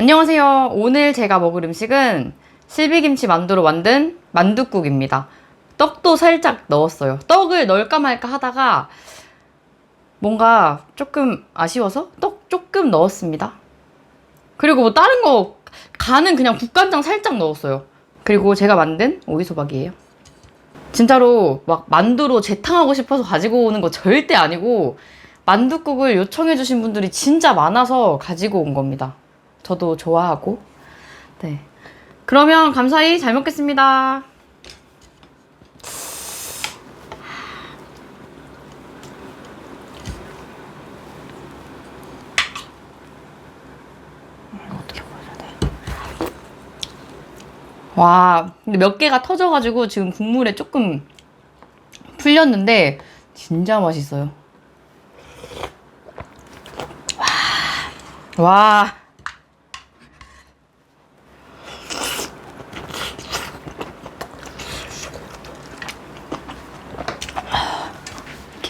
안녕하세요. 오늘 제가 먹을 음식은 실비김치 만두로 만든 만두국입니다. 떡도 살짝 넣었어요. 떡을 넣을까 말까 하다가 뭔가 조금 아쉬워서 떡 조금 넣었습니다. 그리고 뭐 다른 거 간은 그냥 국간장 살짝 넣었어요. 그리고 제가 만든 오이소박이에요. 진짜로 막 만두로 재탕하고 싶어서 가지고 오는 거 절대 아니고 만두국을 요청해 주신 분들이 진짜 많아서 가지고 온 겁니다. 저도 좋아하고. 네. 그러면 감사히 잘 먹겠습니다. 와, 근데 몇 개가 터져가지고 지금 국물에 조금 풀렸는데 진짜 맛있어요. 와, 와.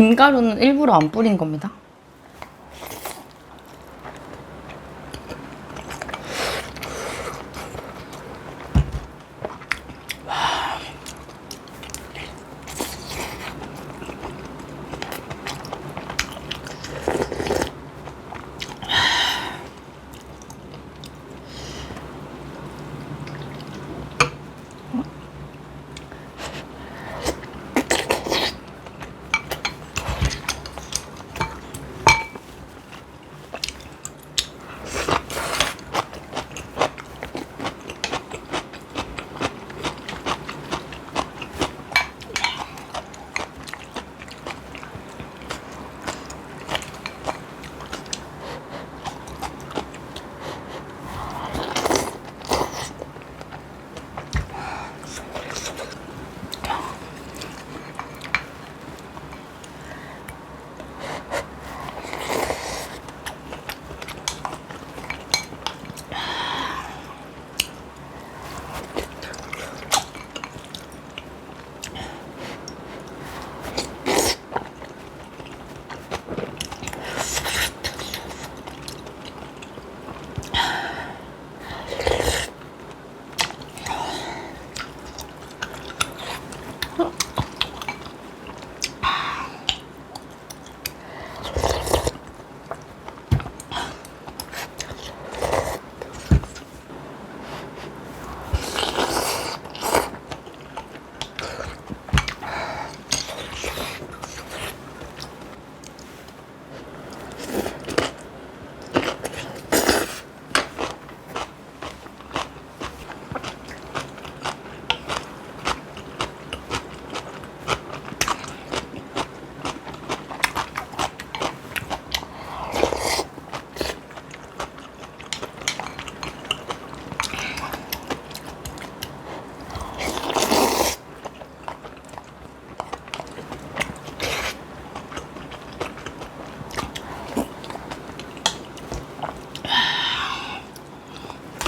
김가루는 일부러 안 뿌린 겁니다.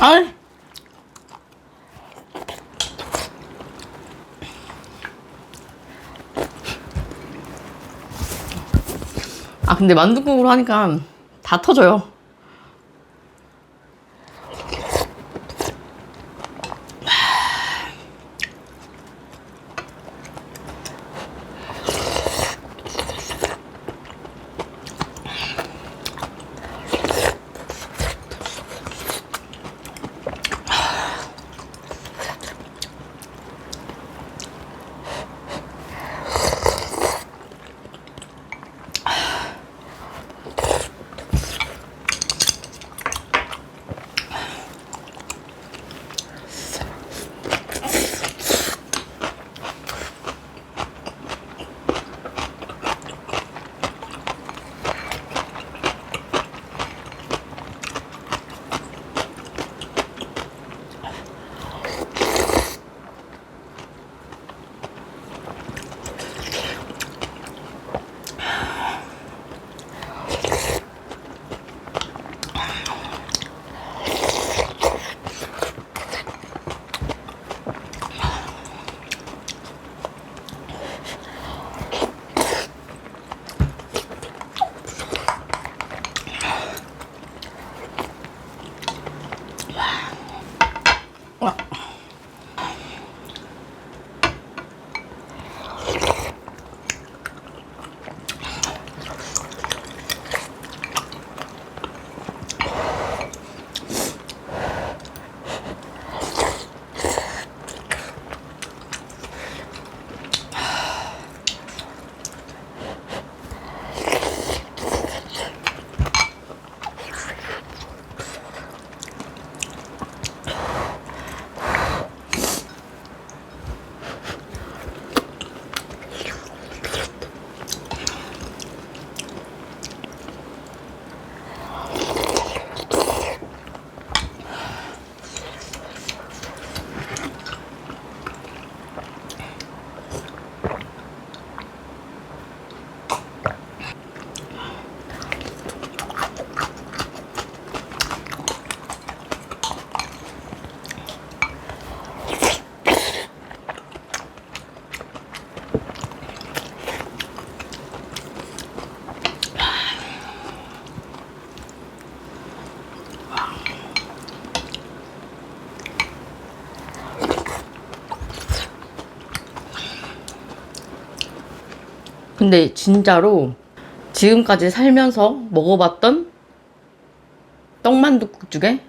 아이. 아 근데 만두국으로 하니까 다 터져요. あ。 근데 진짜로 지금까지 살면서 먹어봤던 떡만둣국 중에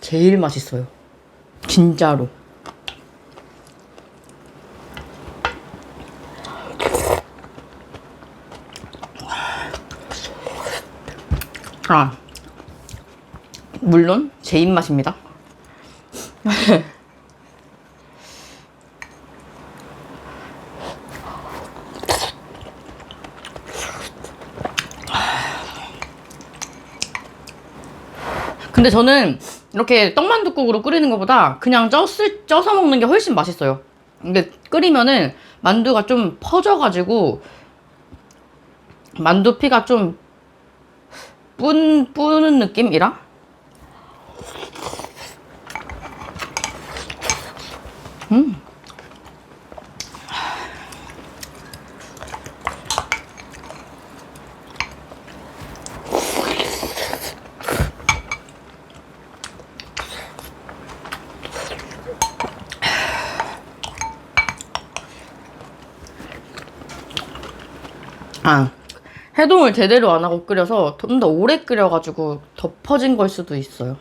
제일 맛있어요. 진짜로. 아, 물론 제 입맛입니다. 근데 저는 이렇게 떡만둣국으로 끓이는 것보다 그냥 쪄스, 쪄서 먹는 게 훨씬 맛있어요. 근데 끓이면은 만두가 좀 퍼져가지고 만두 피가 좀 뿐, 뿌는 느낌이라? 음. 아, 해동을 제대로 안 하고 끓여서 좀 더 오래 끓여가지고 더 퍼진 걸 수도 있어요.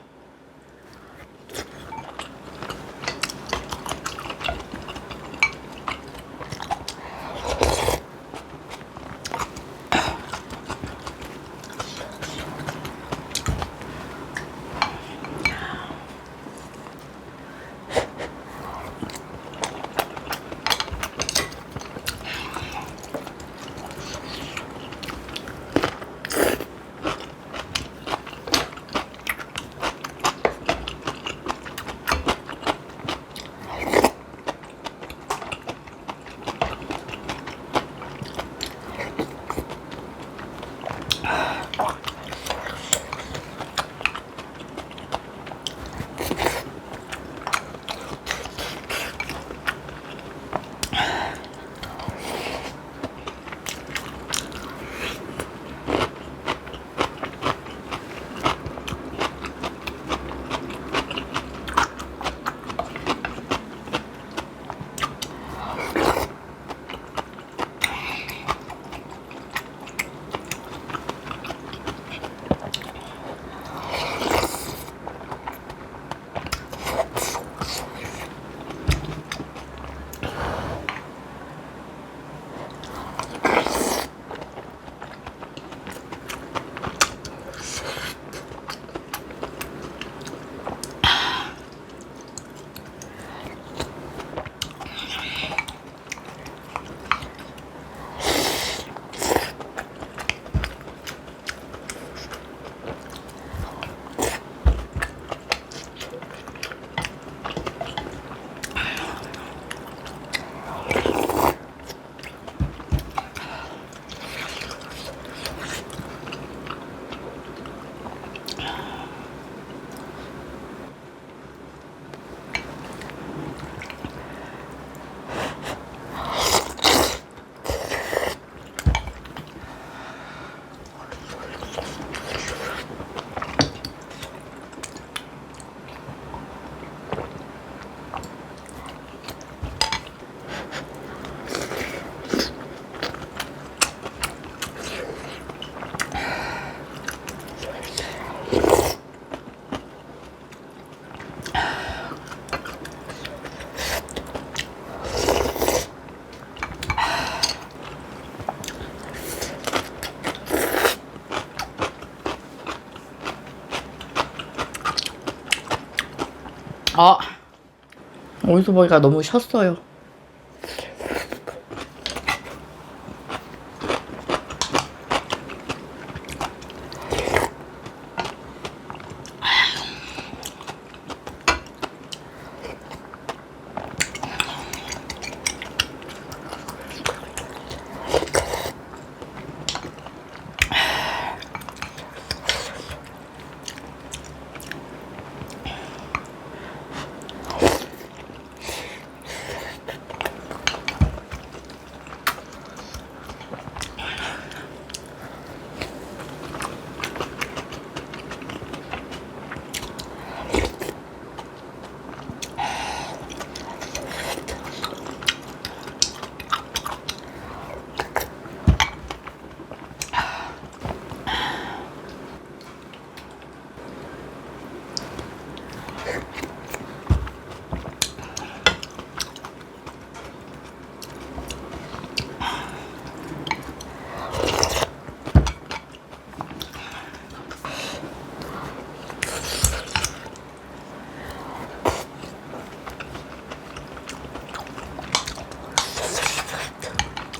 아 어디서 보니까 너무 쉬었어요.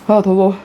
아 더워.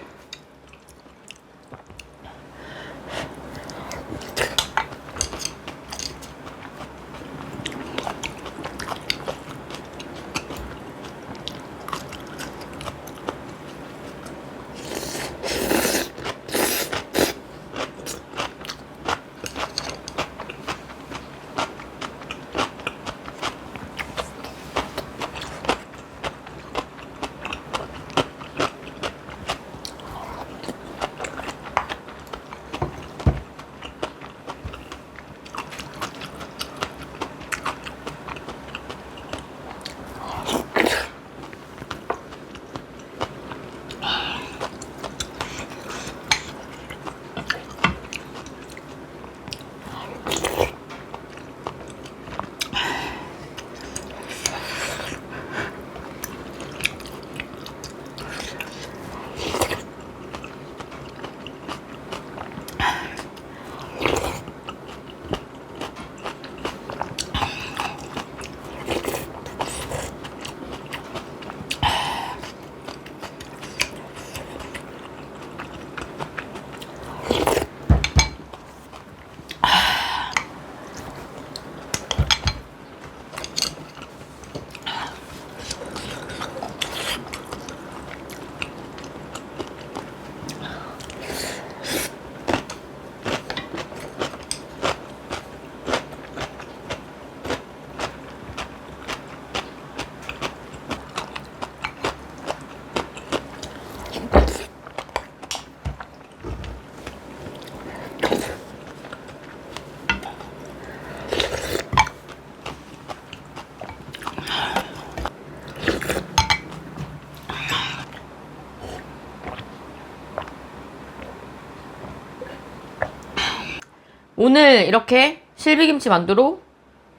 오늘 이렇게 실비김치 만두로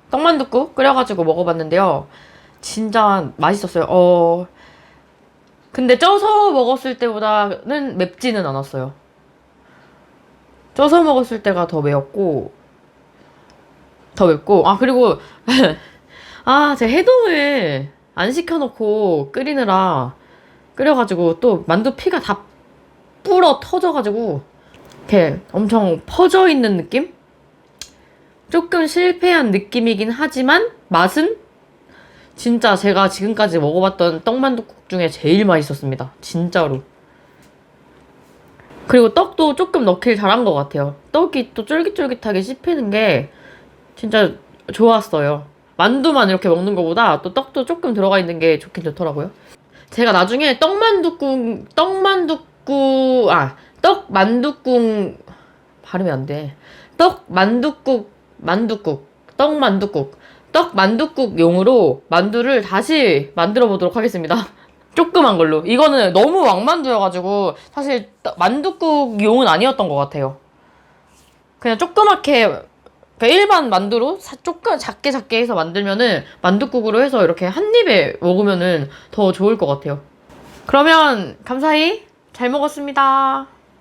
떡만둣국 끓여가지고 먹어봤는데요. 진짜 맛있었어요. 어, 근데 쪄서 먹었을 때보다는 맵지는 않았어요. 쪄서 먹었을 때가 더 매웠고, 더 맵고, 아, 그리고, 아, 제가 해동을 안 시켜놓고 끓이느라 끓여가지고 또 만두 피가 다 불어 터져가지고, 이렇게 엄청 퍼져 있는 느낌? 조금 실패한 느낌이긴 하지만 맛은 진짜 제가 지금까지 먹어봤던 떡만둣국 중에 제일 맛있었습니다. 진짜로. 그리고 떡도 조금 넣길 잘한 것 같아요. 떡이 또 쫄깃쫄깃하게 씹히는 게 진짜 좋았어요. 만두만 이렇게 먹는 것보다 또 떡도 조금 들어가 있는 게 좋긴 좋더라고요. 제가 나중에 떡만둣국, 떡만둣국, 아, 떡 만둣국, 발음이 안 돼. 떡 만둣국, 만둣국, 떡 만둣국, 떡 만둣국 용으로 만두를 다시 만들어 보도록 하겠습니다. 조그만 걸로. 이거는 너무 왕만두여가지고 사실 떡- 만둣국 용은 아니었던 것 같아요. 그냥 조그맣게 그러니까 일반 만두로 사- 조금 작게 작게 해서 만들면은 만둣국으로 해서 이렇게 한 입에 먹으면은 더 좋을 것 같아요. 그러면 감사히 잘 먹었습니다.